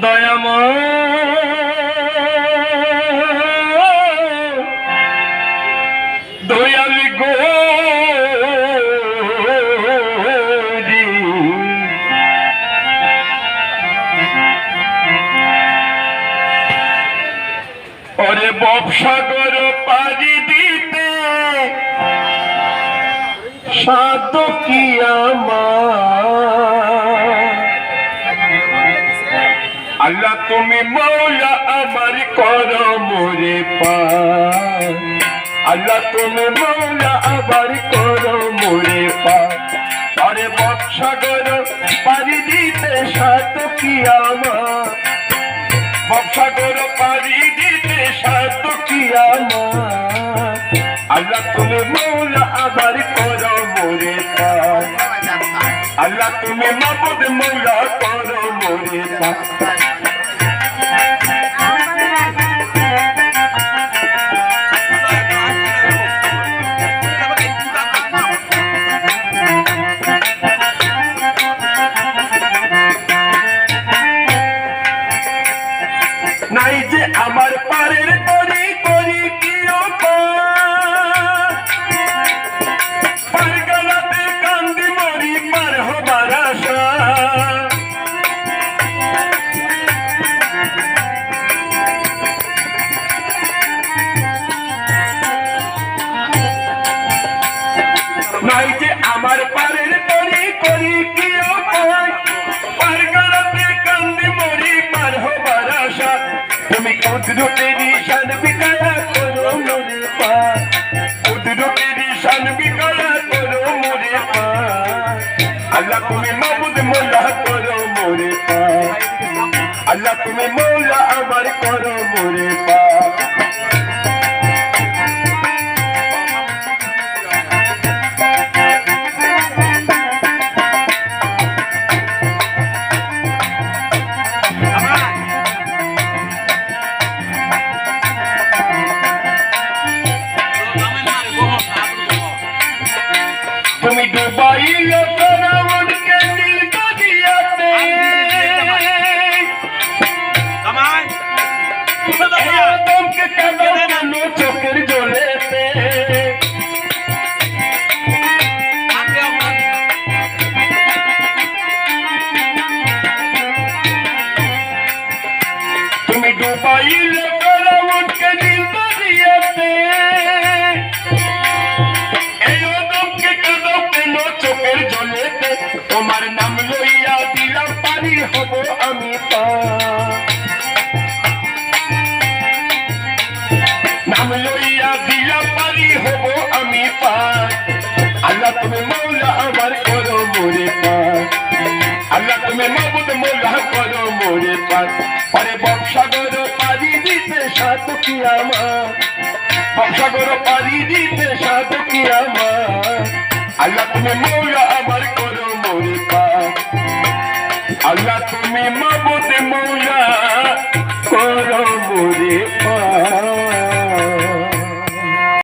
দয়াময় দয়াল গো ওরে বপসাগর পাড়ি দিতে সাত কি আল্লাহ তুমি মৌলা আমার কর মোরে পা আল্লাহ তুমি মৌলা আবার কর মোরে পা আরে বৎসাগর পারি দিতে সাত কি আমার? বৎসাগর পারি দিতে সাত কি আমার? আল্লাহ তুমি মৌলা আবার কর মোরে পা আল্লাহ তুমি মাবুদ মৌলা কর মোরে পা আমার পারের করি করি কি পারগালাতে কান্দি মরি পার হবার আশা। তুমি কুদরতে নিশান বিকায়া করো মোরে পার কুদরতে নিশান বিকায়া করো মোরে পার আল্লাহ তুমি মাবুদ মোল্লা করো মোরে পার আল্লাহ তুমি মৌলা আমার করো মোরে পার তুমি জলেতে তোমার নাম লইয়া দিলাম পারি হব আমি নাম লইয়া দিলাম পারি হব আমি আল্লাহ তুমি মৌলা আমার করো মোরে আল্লাহ তুমি করো মোরে পরে বংশাগর পারি দিতে সাত কি আমার। বংশাগর পারি দিতে সাত কি আমার। আল্লাহ তুমি আল্লাহ তুমি মাবুদ মৌলা।